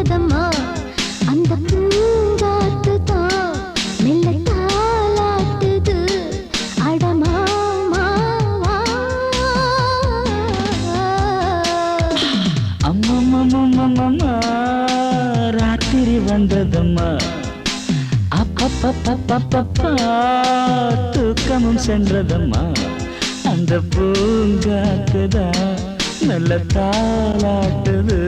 தூக்கமும் அந்த பூங்காத்து தான் மெல்ல தாலாட்டுது. அடமாமாவா அம்மம்மம்மம்மம்மா ராத்திரி வந்ததம்மா. அப்பப்பப்பப்பப்பா தூக்கமும் சென்றதம்மா. அந்த பூங்காத்துதா நல்ல தாளாட்டுது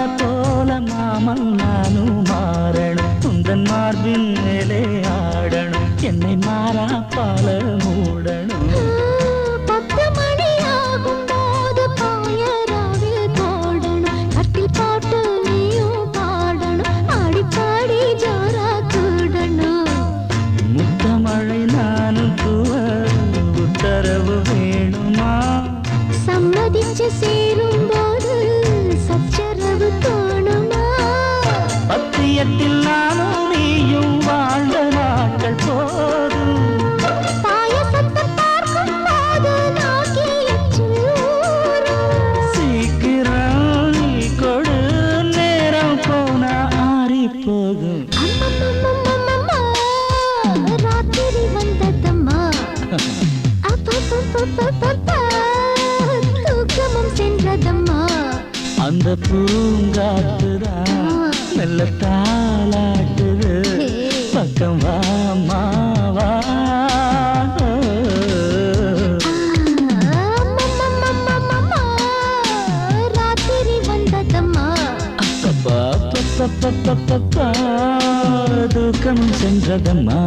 மாலை போல மாமன் நானும் மாறணும். குந்தன் மார்பின் மேலே ஆடணும். என்னை மாறா பால மூடணும் அந்த பூங்காத்துதான் நல்ல தாளாட்டுது பக்கம் வாமா வா அம்மம்மம்மம்மம்மம்மா, தூக்கம் சென்றதம்மா